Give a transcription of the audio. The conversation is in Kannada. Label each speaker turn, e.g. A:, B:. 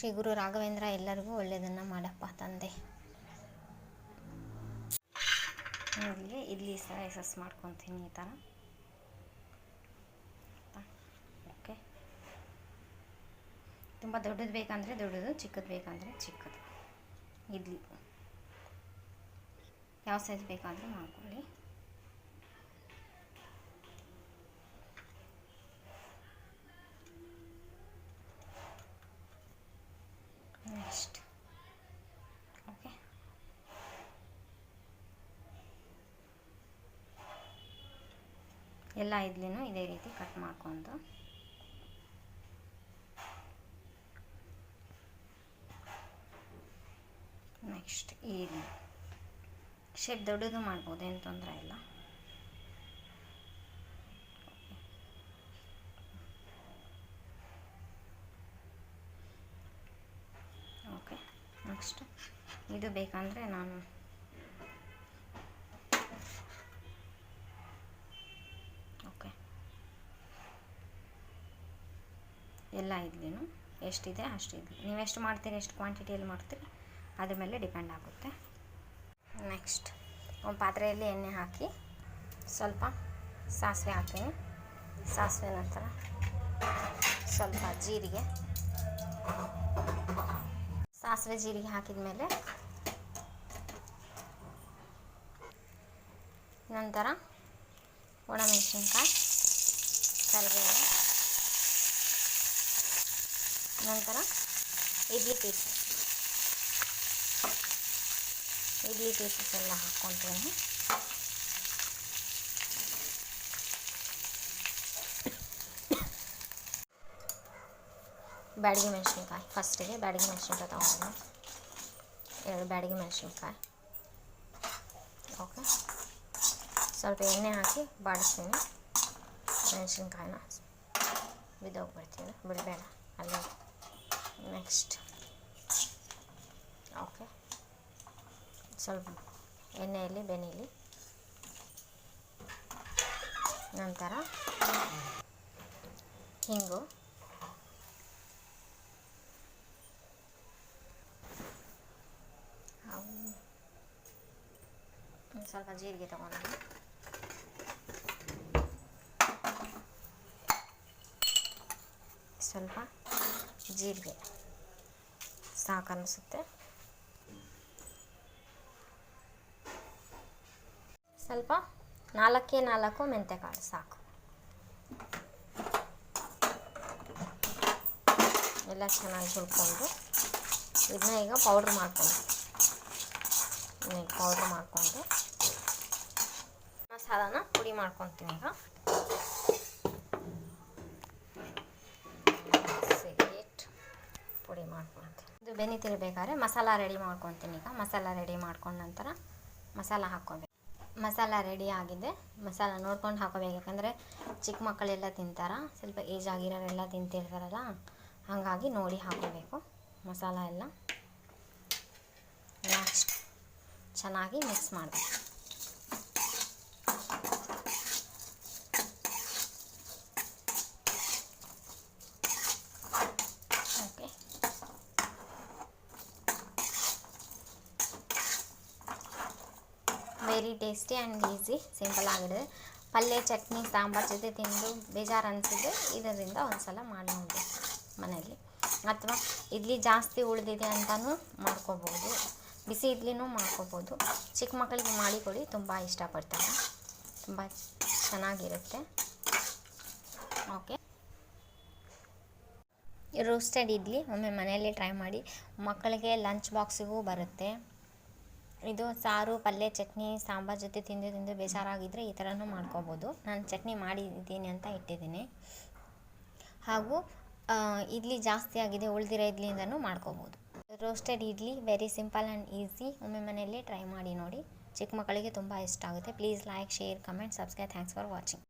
A: ಶ್ರೀ ಗುರು ರಾಘವೇಂದ್ರ ಎಲ್ಲರಿಗೂ ಒಳ್ಳೆಯದನ್ನು ಮಾಡಪ್ಪ ತಂದೆ. ಇಲ್ಲಿ ಇಡ್ಲಿ ಸ್ಲೈಸಸ್ ಮಾಡ್ಕೊತೀನಿ ಈ ಥರ ಓಕೆ. ತುಂಬ ದೊಡ್ಡದು ಬೇಕಂದರೆ ದೊಡ್ಡದು, ಚಿಕ್ಕದು ಬೇಕಂದರೆ ಚಿಕ್ಕದು. ಇಡ್ಲಿ. ಯಾವ ಸೈಜ್ ಬೇಕಾದರೂ ಮಾಡ್ಕೊಳ್ಳಿ ನೆಕ್ಸ್ಟ್ ಓಕೆ ಎಲ್ಲ ಇಡ್ಲಿನೂ ಇದೇ ರೀತಿ ಕಟ್ ಮಾಡ್ಕೊಂಡು. ನೆಕ್ಸ್ಟ್ ಈ ಶೇಪ್ ದೊಡ್ಡದು ಮಾಡ್ಬೋದು, ಏನು ತೊಂದರೆ ಇಲ್ಲ. Okay, next. ಇದು ಬೇಕಂದರೆ ನಾನು ಓಕೆ ಎಲ್ಲ ಇಡ್ಲಿನೂ ಎಷ್ಟಿದೆ ಅಷ್ಟು ಇಡ್ಲಿ ನೀವು ಎಷ್ಟು ಮಾಡ್ತೀರಿ, ಎಷ್ಟು ಕ್ವಾಂಟಿಟಿಯಲ್ಲಿ ಮಾಡ್ತೀರಿ, ಅದ್ರ ಮೇಲೆ ಡಿಪೆಂಡ್ ಆಗುತ್ತೆ. ನೆಕ್ಸ್ಟ್ ಒಂದು ಪಾತ್ರೆಯಲ್ಲಿ ಎಣ್ಣೆ ಹಾಕಿ, ಸ್ವಲ್ಪ ಸಾಸಿವೆ ಹಾಕ್ತೀನಿ ಸಾಸಿವೆ ನಂತರ ಸ್ವಲ್ಪ ಜೀರಿಗೆ. ಸಾಸಿವೆ ಜೀರಿಗೆ ಹಾಕಿದ ಮೇಲೆ ನಂತರ ಒಣಮೆಣಸಿನ್ಕಾಯಿ ಕರಿಬೇವು ನಂತರ ಇಡ್ಲಿ ಪೀಸ್ ಇಡ್ಲಿ ಪೀಸಸ್ ಎಲ್ಲ ಹಾಕ್ಕೊತೀನಿ ಬ್ಯಾಡಗಿ ಮೆಣಸಿನ್ಕಾಯಿ ಫಸ್ಟಿಗೆ ಬ್ಯಾಡಗಿ ಮೆಣಸಿನ್ಕಾಯಿ ತೊಗೊಂಡು ಎರಡು ಬ್ಯಾಡಗಿ ಮೆಣಸಿನ್ಕಾಯಿ ಓಕೆ ಸ್ವಲ್ಪ ಎಣ್ಣೆ ಹಾಕಿ ಬಾಡಿಸ್ತೀನಿ ಮೆಣಸಿನ್ಕಾಯಿನ ಬಿದ್ದೋಗ್ಬಿಡ್ತೀನಿ ಬಿಡಬೇಡ ಅಲ್ಲೇ ನೆಕ್ಸ್ಟ್ ಓಕೆ ಸ್ವಲ್ಪ ಎಣ್ಣೆಯಲ್ಲಿ ಬೆನೀಲಿ ನಂತರ ಹಿಂಗು. ಸ್ವಲ್ಪ ಜೀರಿಗೆ ತಗೊಂಡು. ಸ್ವಲ್ಪ ಜೀರಿಗೆ ಸಾಕು ಅನಿಸುತ್ತೆ. ಸ್ವಲ್ಪ ನಾಲ್ಕೇ ನಾಲ್ಕು ಮೆಂತ್ಯಕಾಳು ಸಾಕು. ಎಲ್ಲ ಚೆನ್ನಾಗಿ ಹುಳ್ಕೊಂಡು ಇದನ್ನ ಈಗ ಪೌಡ್ರ್ ಮಾಡ್ಕೊಂಡು ಪೌಡ್ರ್ ಮಾಡಿಕೊಂಡು ಮಸಾಲಾನ ಪುಡಿ ಮಾಡ್ಕೊತೀನಿ ಈಗ ಸಿಗರೇಟ್ ಪುಡಿ ಮಾಡ್ಕೊತೀನಿ ಇದು ಬೆನಿತಿರ್ಬೇಕಾದ್ರೆ ಮಸಾಲ ರೆಡಿ ಮಾಡ್ಕೊತೀನಿ ಈಗ. ಮಸಾಲ ರೆಡಿ ಮಾಡ್ಕೊಂಡ ನಂತರ ಮಸಾಲ ಹಾಕ್ಕೊಬೇಕು. ಮಸಾಲ ರೆಡಿ ಆಗಿದೆ. ಮಸಾಲ ನೋಡ್ಕೊಂಡು ಹಾಕೋಬೇಕು ಯಾಕಂದರೆ ಚಿಕ್ಕ ಮಕ್ಕಳೆಲ್ಲ ತಿಂತಾರ, ಸ್ವಲ್ಪ ಏಜ್ ಆಗಿರೋರೆಲ್ಲ ತಿಂತಿರ್ತಾರಲ್ಲ, ಹಾಗಾಗಿ ನೋಡಿ ಹಾಕೋಬೇಕು ಮಸಾಲ ಎಲ್ಲ ಚೆನ್ನಾಗಿ ಮಿಕ್ಸ್ ಮಾಡಬೇಕು okay very tasty and easy simple ಆಗಿದೆ. ಪಲ್ಯ ಚಟ್ನಿ, ಸಾಂಬಾರು ಜೊತೆ ತಿಂದು ಬೇಜಾರು ಅನಿಸಿದ್ರೆ ಇದರಿಂದ ಒಂದು ಸಲ ಮಾಡಿ ಮನೆಯಲ್ಲಿ. ಅಥವಾ ಇಡ್ಲಿ ಜಾಸ್ತಿ ಉಳಿದಿದೆ ಅಂತಲೂ ಮಾಡ್ಕೋಬೋದು. ಬಿಸಿ ಇಡ್ಲಿನೂ ಮಾಡ್ಕೋಬೋದು. ಚಿಕ್ಕ ಮಕ್ಕಳಿಗೆ ಮಾಡಿಕೊಡಿ ತುಂಬ ಇಷ್ಟಪಡ್ತಾರೆ. ತುಂಬ ಚೆನ್ನಾಗಿರುತ್ತೆ. ಓಕೆ. ರೋಸ್ಟೆಡ್ ಇಡ್ಲಿ ಒಮ್ಮೆ ಮನೆಯಲ್ಲಿ ಟ್ರೈ ಮಾಡಿ. ಮಕ್ಕಳಿಗೆ ಲಂಚ್ ಬಾಕ್ಸಿಗೂ ಬರುತ್ತೆ. ಇದು ಸಾರು, ಪಲ್ಯ, ಚಟ್ನಿ, ಸಾಂಬಾರು ಜೊತೆ ತಿಂದು ತಿಂದು ಬೇಜಾರಾಗಿದ್ದರೆ ಈ ಥರನೂ ಮಾಡ್ಕೋಬೋದು. ನಾನು ಚಟ್ನಿ ಮಾಡಿದ್ದೀನಿ ಅಂತ ಇಟ್ಟಿದ್ದೀನಿ. ಹಾಗೂ ಇಡ್ಲಿ ಜಾಸ್ತಿ ಆಗಿದೆ, ಉಳಿದಿರೋ ಇಡ್ಲಿಯಿಂದನೂ ಮಾಡ್ಕೋಬೋದು. Roasted idli, very simple and easy. ಒಮ್ಮೆ ಮನೆಯಲ್ಲಿ ಟ್ರೈ ಮಾಡಿ ನೋಡಿ. ಚಿಕ್ಕ ಮಕ್ಕಳಿಗೆ ತುಂಬ ಇಷ್ಟ ಆಗುತ್ತೆ. Please like, share, comment, subscribe. Thanks for watching.